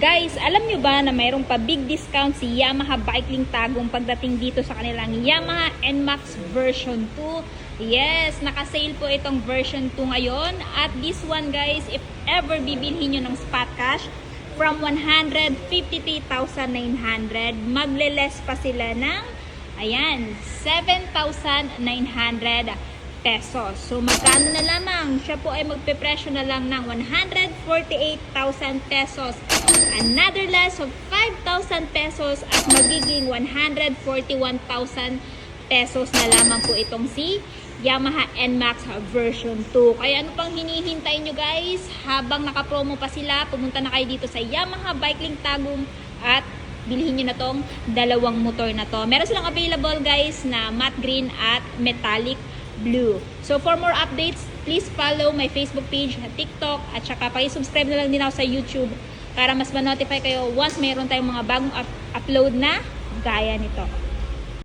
Guys, alam nyo ba na mayroong pa big discount si Yamaha Biking Tagum pagdating dito sa kanilang Yamaha NMAX version 2? Yes, nakasale po itong version 2 ngayon. At this one guys, if ever bibilhin nyo ng spot cash, from 153,900, magle-less pa sila ng, ayan, 7,900 pesos. So, magkano na lamang? Siya po ay magpe-presyo na lang ng 148,000 pesos. Another less of 5,000 pesos at magiging 141,000 pesos na lamang po itong si Yamaha NMAX version 2. Kaya ano pang hinihintay nyo guys? Habang nakapromo pa sila, pumunta na kayo dito sa Yamaha Bike Link Tagum at bilhin nyo na tong dalawang motor na to. Meron silang available guys na matte green at metallic blue. So for more updates, please follow my Facebook page, TikTok, at saka pakisubscribe na lang din ako sa YouTube para mas ma-notify kayo once mayroon tayong mga bagong up- upload na gaya nito.